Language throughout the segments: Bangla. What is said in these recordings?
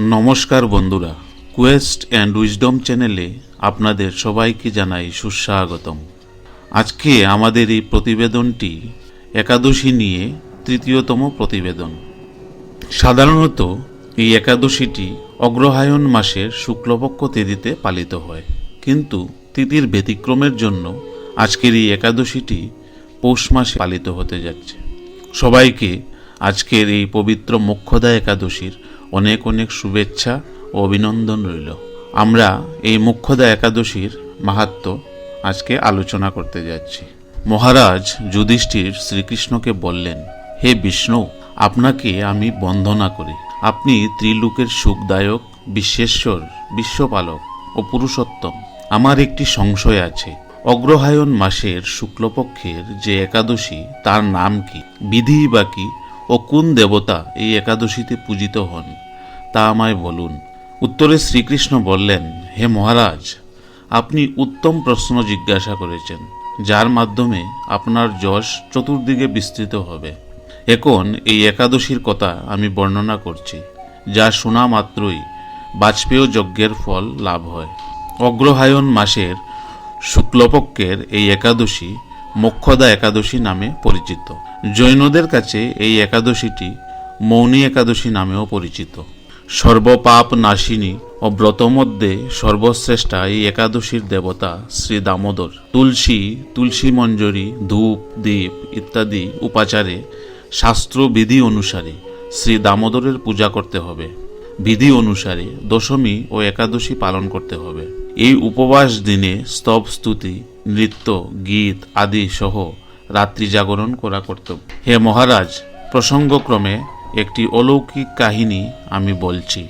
নমস্কার বন্ধুরা কোয়েস্ট অ্যান্ড উইজডম চ্যানেলে আপনাদের সবাইকে জানাই সুস্বাগতম। আজকে আমাদের এই প্রতিবেদনটি একাদশী নিয়ে তৃতীয়তম প্রতিবেদন। সাধারণত এই একাদশীটি অগ্রহায়ণ মাসের শুক্লপক্ষ তিথিতে পালিত হয়। কিন্তু তিথির ব্যতিক্রমের জন্য আজকের এই একাদশীটি পৌষ মাসে পালিত হতে যাচ্ছে। সবাইকে আজকের এই পবিত্র মোক্ষদা একাদশীর অনেক অনেক শুভেচ্ছা ও অভিনন্দন রইল। আমরা এই মুখ্যদা একাদশীর মাহাত্ম আজকে আলোচনা করতে যাচ্ছি। মহারাজ যুধিষ্ঠির শ্রীকৃষ্ণকে বললেন, হে বিষ্ণু, আপনাকে আমি বন্দনা করি। আপনি ত্রিলোকের সুখদায়ক, বিশ্বেশ্বর, বিশ্বপালক ও পুরুষোত্তম। আমার একটি সংশয় আছে। অগ্রহায়ণ মাসের শুক্লপক্ষের যে একাদশী, তার নাম কি? বিধি বা কি? ও কোন দেবতা এই একাদশীতে পূজিত হন? তা আমায় বলুন। উত্তরে শ্রীকৃষ্ণ বললেন, হে মহারাজ, আপনি উত্তম প্রশ্ন জিজ্ঞাসা করেছেন, যার মাধ্যমে আপনার যশ চতুর্দিকে বিস্তৃত হবে। এখন এই একাদশীর কথা আমি বর্ণনা করছি, যা শোনা মাত্রই বাজপেয় যজ্ঞের ফল লাভ হয়। অগ্রহায়ণ মাসের শুক্লপক্ষের এই একাদশী মোক্ষদা একাদশী নামে পরিচিত। জৈনদের কাছে এই একাদশীটি মৌনী একাদশী নামেও পরিচিত। সর্বপাপ নাশিনী ও ব্রত মধ্যে সর্বশ্রেষ্ঠা এই একাদশীর দেবতা শ্রী দামোদর। তুলসী তুলসী মঞ্জরি, ধূপ, দীপ ইত্যাদি উপাচারে শাস্ত্রবিধি অনুসারে শ্রী দামোদরের পূজা করতে হবে। বিধি অনুসারে দশমী ও একাদশী পালন করতে হবে। এই উপবাস দিনে স্তব স্তুতি, নৃত্য, গীত আদি সহ রাত্রি জাগরণ করা কর্তব্য। হে মহারাজ, প্রসঙ্গক্রমে একটি অলৌকিক কাহিনী আমি বলছি।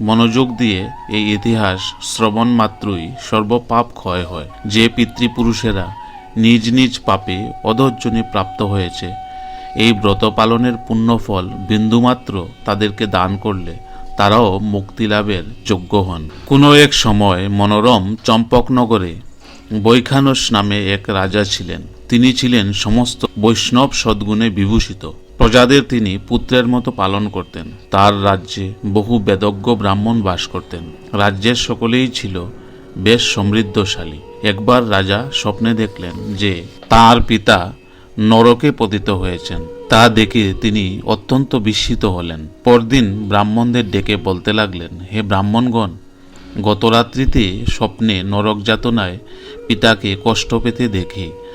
মনোযোগ দিয়ে এই ইতিহাস শ্রবণ মাত্রই সর্বপাপ ক্ষয় হয়। যে পিতৃপুরুষেরা নিজ নিজ পাপে অধর্জনী প্রাপ্ত হয়েছে, এই ব্রত পালনের পুণ্যফল বিন্দুমাত্র তাদেরকে দান করলে তারাও মুক্তি লাভের যোগ্য হন। কোনো এক সময় মনোরম চম্পকনগরে বৈখানস নামে এক রাজা ছিলেন। তিনি ছিলেন সমস্ত বৈষ্ণব সদ্গুণে বিভূষিত। প্রজাদের তিনি পুত্রের মতো পালন করতেন। তার রাজ্যে বহু বেদজ্ঞ ব্রাহ্মণ বাস করতেন। রাজ্যের সকলেই ছিল বেশ সমৃদ্ধশালী। একবার রাজা স্বপ্নে দেখলেন যে তার পিতা নরকে পতিত হয়েছেন। তা দেখে তিনি অত্যন্ত বিস্মিত হলেন। পরদিন ব্রাহ্মণদের ডেকে বলতে লাগলেন, হে ব্রাহ্মণগণ, গতরাত্রিতে স্বপ্নে নরক যাতনায় পিতাকে কষ্ট পেতে দেখে।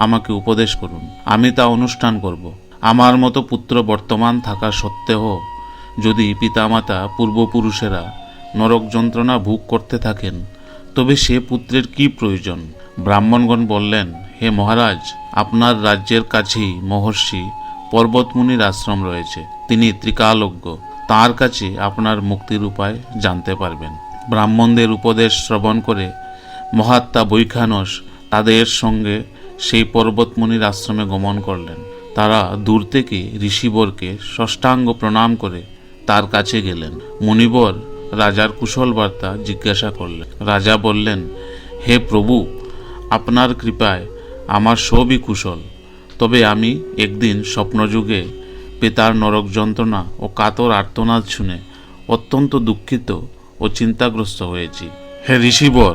আমাকে উপদেশ করুন। আমি তা অনুষ্ঠান করব। আমার মতো পুত্র বর্তমান থাকা সত্ত্বেও যদি পিতামাতা, পূর্বপুরুষেরা নরক যন্ত্রণা ভোগ করতে থাকেন, তবে সে পুত্রের কি প্রয়োজন? ব্রাহ্মণগণ বললেন, হে মহারাজ, আপনার রাজ্যের কাছেই মহর্ষি পর্বতমুনির আশ্রম রয়েছে। তিনি ত্রিকালজ্ঞ। তার কাছে আপনার মুক্তির উপায় জানতে পারবেন। ব্রাহ্মণদের উপদেশ শ্রবণ করে মহাত্মা বৈখানস তাদের সঙ্গে সেই পর্বতমুনির আশ্রমে গমন করলেন। তারা দূর থেকে ঋষিবরকে ষষ্ঠাঙ্গ প্রণাম করে তার কাছে গেলেন। মুনিবর রাজার কুশল বার্তা জিজ্ঞাসা করলেন। রাজা বললেন, হে প্রভু, আপনার কৃপায় আমার সবই কুশল। তবে আমি একদিন স্বপ্নযুগে পিতার নরক যন্ত্রণা ও কাতর আর্তনাদ শুনে অত্যন্ত দুঃখিত ও চিন্তাগ্রস্ত হয়েছি। হে ঋষিবর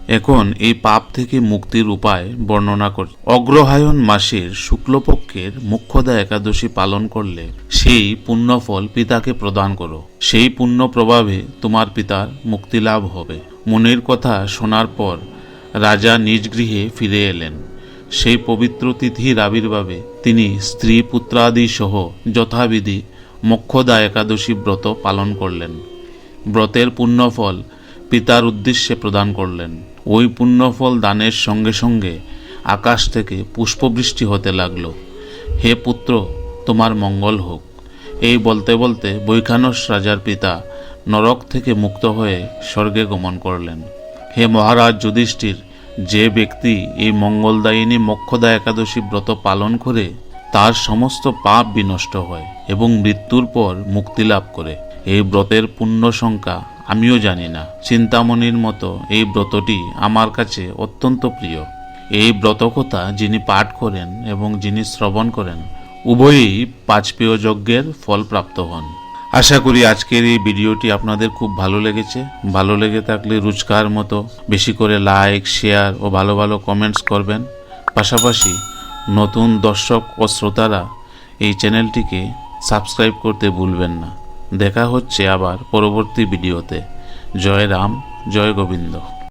এখন এই পাপ থেকে মুক্তির উপায় বর্ণনা কর অগ্রহায়ণ মাসের শুক্লপক্ষের মুখ্যদা একাদশী পালন করলে সেই পুণ্যফল পিতাকে প্রদান করো। সেই পুণ্য প্রভাবে তোমার পিতার মুক্তি লাভ হবে। মনের কথা শোনার পর রাজা নিজ গৃহে ফিরে এলেন। সেই পবিত্র তিথির আবির্ভাবে তিনি স্ত্রী পুত্রাদি সহ যথাবিধি মোক্ষদা একাদশী ব্রত পালন করলেন। ব্রতের পুণ্যফল পিতার উদ্দেশ্যে প্রদান করলেন। ওই পুণ্যফল দানের সঙ্গে সঙ্গে আকাশ থেকে পুষ্পবৃষ্টি হতে লাগল। হে পুত্র, তোমার মঙ্গল হোক। এই বলতে বলতে বৈখানস রাজার পিতা নরক থেকে মুক্ত হয়ে স্বর্গে গমন করলেন। হে মহারাজ যুধিষ্ঠির, যে ব্যক্তি এই মঙ্গলদায়িনী মক্ষদা একাদশী ব্রত পালন করে, তার সমস্ত পাপ বিনষ্ট হয় এবং মৃত্যুর পর মুক্তি লাভ করে। এই ব্রতের পুণ্য সংখ্যা আমিও জানি না। চিন্তামণির মতো এই ব্রতটি আমার কাছে অত্যন্ত প্রিয়। এই ব্রতকথা যিনি পাঠ করেন এবং যিনি শ্রবণ করেন, উভয়ই পাঁচপেয় যজ্ঞের ফল প্রাপ্ত হন। আশা করি আজকের এই ভিডিওটি আপনাদের খুব ভালো লেগেছে। ভালো লেগে থাকলে রোজকার মতো বেশি করে লাইক, শেয়ার ও ভালো ভালো কমেন্টস করবেন। পাশাপাশি নতুন দর্শক ও শ্রোতারা এই চ্যানেলটিকে সাবস্ক্রাইব করতে ভুলবেন না। দেখা হচ্ছে আবার পরবর্তী ভিডিওতে। জয় রাম জয় গোবিন্দ।